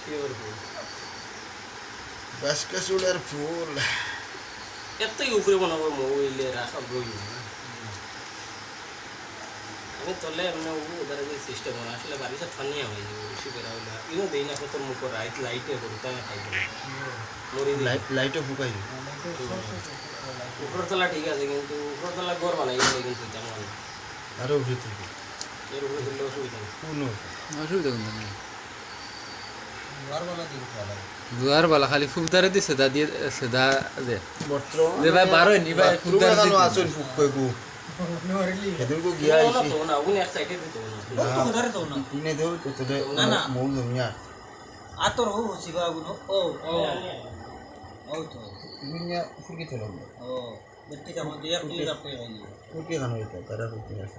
Sure ফুল বাসকে চুলের ফুল এতই উপরে বানাবো মোবাইলে রাখা বই আমি তলে এমনি উবু ওদের যে সিস্টেম হয় আসলে বাড়িতে ফানিয়া হয়ে যাবে বেশি বেড়া হইলে ইনো দেই না কত মুখ রাইট লাইটে করি তাই খাই মরি লাইট লাইটও ফুকাই উপরতলা ঠিক আছে কিন্তু উপরতলা ঘর বানাই কিন্তু তেমন না। উঠে থেকে এর উপরে দিলে অসুবিধা কোনো অসুবিধা কোনটা নেই। দুয়ার বালা খালি ফুকদারে দি সেদা দিয়ে সেদা দে। বর্তমান ভাই বারো নি ভাই ফুকদারে দি আসুন ফুক কইবু সেদিন কো গিয়া না, না, আইছি না উনি এক সাইডে দিত না। ইনে দেও তো তোদের মৌ জমিয়া আতর হো শিবা গুনো ও ও ও। তো। ইমিনিয়া ফুকি চলো ও বেটি কা মধ্যে এক লিটার পে ফুকি খানো এটা তারা ফুকি আছে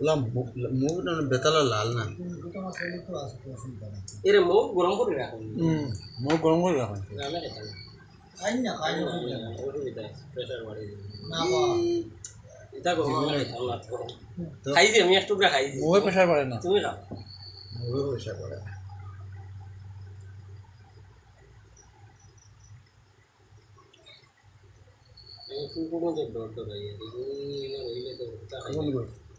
ওলা মৌ না বেতালা লাল না। এরে খাই না খাই না অসুবিধা প্রেসার বাড়িয়ে না এটা গরম করে খাও না খাইছি আমি এক টুকরা খাইছি। মৌ প্রেসার বাড়ে না। তুমি খাও। মৌ প্রেসার বাড়ে না।